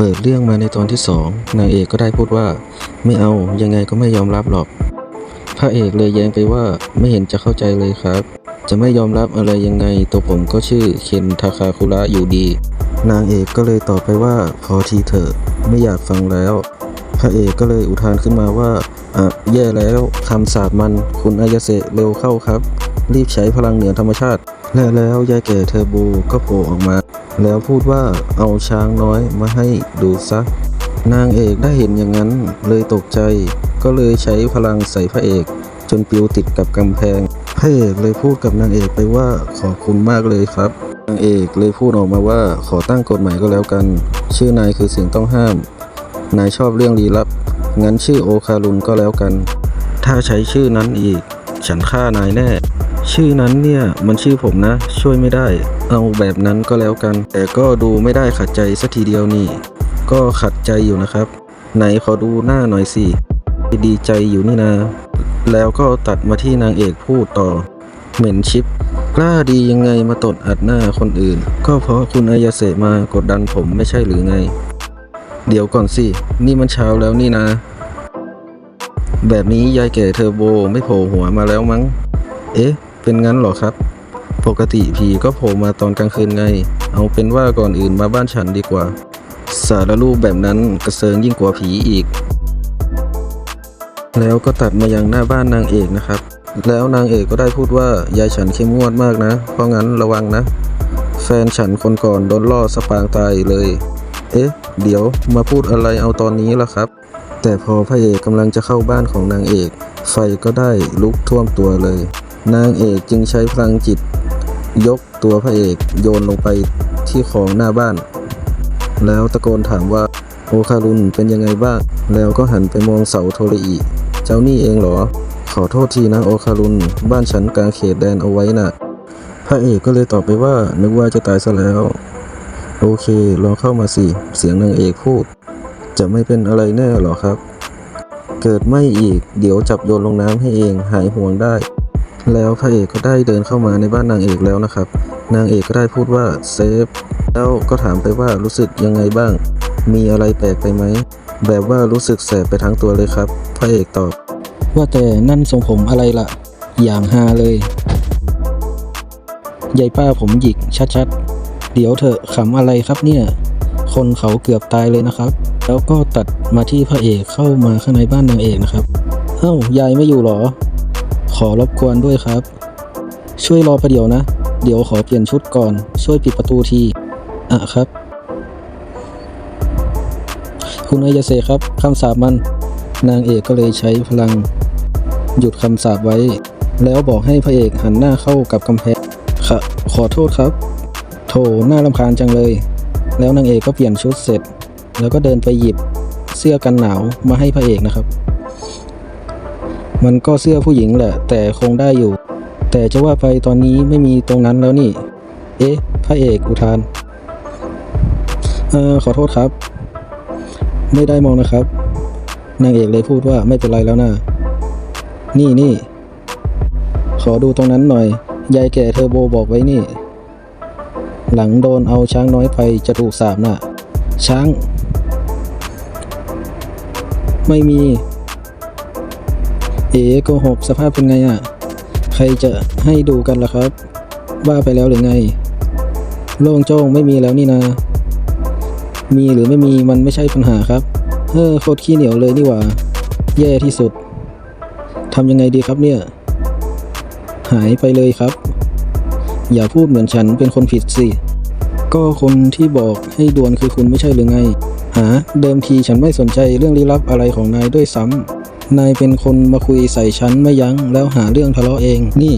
เปิดเรื่องมาในตอนที่สองนางเอกก็ได้พูดว่า ไม่เอายังไงก็ไม่ยอมรับหรอก พระเอกเลยแย้งไปว่าไม่เห็นจะเข้าใจเลยครับ จะไม่ยอมรับอะไรยังไง ตัวผมก็ชื่อเคนทาคาคุระอยู่ดี นางเอกก็เลยตอบไปว่า พอทีเถอะไม่อยากฟังแล้ว พระเอกก็เลยอุทานขึ้นมาว่าอะแย่แล้วคำสาปมันคุณอายเสะเร็วเข้าครับ รีบใช้พลังเหนือธรรมชาติ และแล้วยายแก่เทอร์โบก็โผล่ออกมา แล้วพูดว่าเอาช้างน้อยมาให้ดูซะ นางเอกได้เห็นอย่างนั้นเลยตกใจ ก็เลยใช้พลังใส่พระเอก จนปิวติดกับกำแพง พระเอกเลยพูดกับนางเอกไปว่าขอบคุณมากเลยครับนางเอกเลยพูดออกมาว่าขอตั้งกฎหมายก็แล้วกัน ชื่อนายคือสิ่งต้องห้าม นายชอบเรื่องลี้ลับ งั้นชื่อโอคารุนก็แล้วกัน ถ้าใช้ชื่อนั้นอีก ฉันฆ่านายแน่ ชื่อนั้นเนี่ยมันชื่อผมนะ ช่วยไม่ได้ เอาแบบนั้นก็แล้วกัน แต่ก็ดูไม่ได้ขัดใจสักทีเดียวนี่ ก็ขัดใจอยู่นะครับ ไหนขอดูหน้าหน่อยสิดีใจอยู่นี่นาแล้วก็ตัดมาที่นางเอกพูดต่อ เหม็นชิป กล้าดียังไงมาตดอัดหน้าคนอื่น ก็เพราะคุณอายาเสมากดดันผมไม่ใช่หรือไง เดี๋ยวก่อนสิ นี่มันเช้าแล้วนี่นะ แบบนี้ยายแก่เทอร์โบไม่โผล่หัวมาแล้วมั้ง เอ๊ะ เป็นงั้นหรอครับ ปกติผีก็โผล่มาตอนกลางคืนไง เอาเป็นว่าก่อนอื่นมาบ้านฉันดีกว่า สารรูปแบบนั้นกระเซิงยิ่งกว่าผีอีก แล้วก็ตัดมายังหน้าบ้านนางเอกนะครับ แล้วนางเอกก็ได้พูดว่ายายฉันเข้มงวดมากนะ เพราะงั้นระวังนะ แฟนฉันคนก่อนโดนล่อสปางตายเลย เอ๊ะ เดี๋ยวมาพูดอะไรเอาตอนนี้ล่ะครับ แต่พอพระเอกกำลังจะเข้าบ้านของนางเอก ไฟก็ได้ลุกท่วมตัวเลย นางเอกจึงใช้พลังจิต ยกตัวพระเอกโยนลงไปที่ของหน้าบ้าน แล้วตะโกนถามว่าโอคารุนเป็นยังไงบ้าง แล้วก็หันไปมองเสาโทริอิเจ้านี่เองเหรอ ขอโทษทีนะโอคารุนบ้านฉันกางเขตแดนเอาไว้น่ะ พระเอกก็เลยตอบไปว่านึกว่าจะตายซะแล้ว โอเคลองเข้ามาสิ เสียงนางเอกพูด จะไม่เป็นอะไรแน่หรอครับ เกิดไม่อีก เดี๋ยวจับโยนลงน้ำให้เองหายห่วงได้ แล้วพระเอกก็ได้เดินเข้ามาในบ้านนางเอกแล้วนะครับ นางเอกก็ได้พูดว่าเซฟแล้วก็ถามไปว่ารู้สึกยังไงบ้าง มีอะไรแปลกไปไหม แบบว่ารู้สึกแสบไปทั้งตัวเลยครับ พระเอกตอบ ว่าแต่นั่นทรงผมอะไรล่ะ อย่างฮาเลยยายป้าผมหยิกชัดๆ เดี๋ยวเถอะขำอะไรครับเนี่ย คนเขาเกือบตายเลยนะครับ แล้วก็ตัดมาที่พระเอกเข้ามาข้างในบ้านนางเอกนะครับ เอ้ายายไม่อยู่หรอ ขอรบกวนด้วยครับ ช่วยรอประเดี๋ยวนะ เดี๋ยวขอเปลี่ยนชุดก่อน ช่วยปิดประตูทีอะครับ คุณอายาเซครับคำสาปมัน นางเอกก็เลยใช้พลัง หยุดคำสาปไว้ แล้วบอกให้พระเอกหันหน้าเข้ากับกำแพงค่ะขอโทษครับ โถหน่ารำคาญจังเลย แล้วนางเอกก็เปลี่ยนชุดเสร็จ แล้วก็เดินไปหยิบเสื้อกันหนาวมาให้พระเอกนะครับ มันก็เสื้อผู้หญิงแหละ แต่คงได้อยู่ แต่จะว่าไปตอนนี้ไม่มีตรงนั้นแล้วนี่ เอ๊ะ พระเอกอุทาน เออขอโทษครับ ไม่ได้มองนะครับ นางเอกเลยพูดว่าไม่เป็นไรแล้วนะนี่นี่ ขอดูตรงนั้นหน่อย ยายแก่เทอร์โบบอกไว้นี่ หลังโดนเอาช้างน้อยไปจะถูกสาบน่ะ ช้าง ไม่มี เอ๋โกหกสภาพเป็นไงอะ ใครจะให้ดูกันล่ะครับ ว่าไปแล้วหรือไง โล่งโจ้งไม่มีแล้วนี่นา มีหรือไม่มีมันไม่ใช่ปัญหาครับเออโคตรขี้เหนียวเลยนี่หว่า แย่ที่สุดทำยังไงดีครับเนี่ย หายไปเลยครับ อย่าพูดเหมือนฉันเป็นคนผิดสิ ก็คนที่บอกให้ดวนคือคุณไม่ใช่หรือไง หา เดิมทีฉันไม่สนใจเรื่องลี้ลับอะไรของนายด้วยซ้ำ นายเป็นคนมาคุยใส่ฉันไม่ยั้งแล้วหาเรื่องทะเลาะเอง นี่